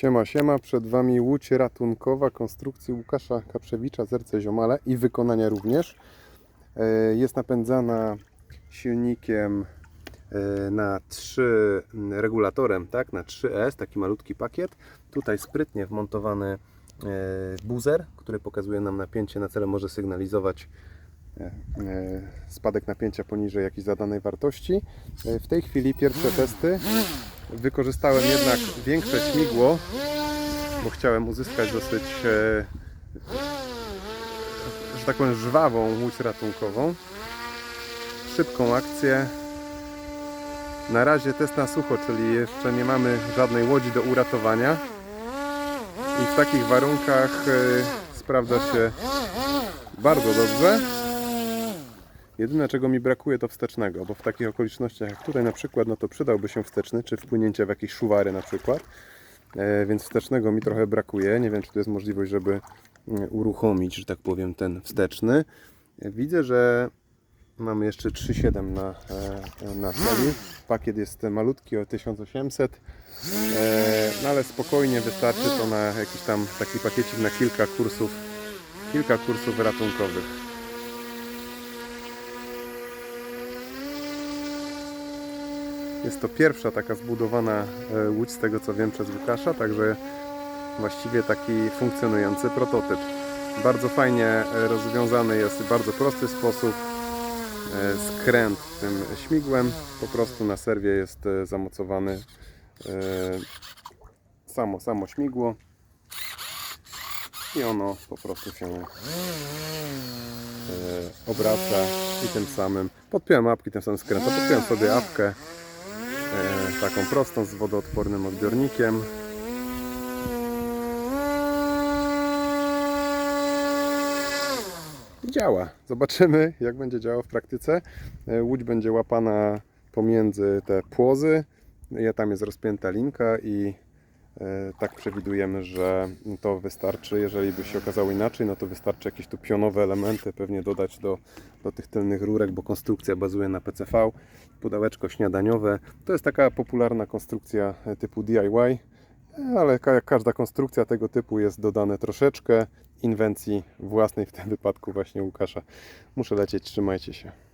Siema, siema, przed Wami łódź ratunkowa konstrukcji Łukasza Kaprzewicza z RC Ziomale i wykonania również. E, Jest napędzana silnikiem e, na 3 regulatorem, tak, na 3S, taki malutki pakiet. Tutaj sprytnie wmontowany e, buzer, który pokazuje nam napięcie na cele, może sygnalizować spadek napięcia poniżej jakiejś zadanej wartości. E, W tej chwili pierwsze testy Wykorzystałem jednak większe śmigło, bo chciałem uzyskać dosyć, e, że tak powiem, żwawą łódź ratunkową. Szybką akcję. Na razie test na sucho, czyli jeszcze nie mamy żadnej łodzi do uratowania. I w takich warunkach e, sprawdza się bardzo dobrze. Jedyne czego mi brakuje to wstecznego, bo w takich okolicznościach jak tutaj na przykład, no to przydałby się wsteczny, czy wpłynięcie w jakieś szuwary na przykład. E, więc wstecznego mi trochę brakuje. Nie wiem, czy to jest możliwość, żeby mm, uruchomić, że tak powiem, ten wsteczny. E, Widzę, że mamy jeszcze 3,7 na, e, na celi. Pakiet jest malutki o 1800, e, no ale spokojnie wystarczy to na jakiś tam taki pakiecik na kilka kursów, kilka kursów ratunkowych. Jest to pierwsza taka zbudowana e, łódź, z tego co wiem, przez Łukasza, także właściwie taki funkcjonujący prototyp. Bardzo fajnie e, rozwiązany jest w bardzo prosty sposób e, skręt tym śmigłem. Po prostu na serwie jest zamocowany samo, samo śmigło i ono po prostu się obraca i tym samym podpiąłem apki, tym samym skrętem, podpiąłem sobie apkę taką prostą z wodoodpornym odbiornikiem. I działa. Zobaczymy jak będzie działał w praktyce. E, Łódź będzie łapana pomiędzy te płozy. Ja tam jest rozpięta linka i e, tak przewidujemy, że to wystarczy. Jeżeli by się okazało inaczej, no to wystarczy jakieś tu pionowe elementy pewnie dodać do, do tych tylnych rurek, bo konstrukcja bazuje na PCV. Pudełeczko śniadaniowe. To jest taka popularna konstrukcja e, typu DIY, ale jak każda konstrukcja tego typu jest dodane troszeczkę inwencji własnej, w tym wypadku właśnie Łukasza. Muszę lecieć, trzymajcie się.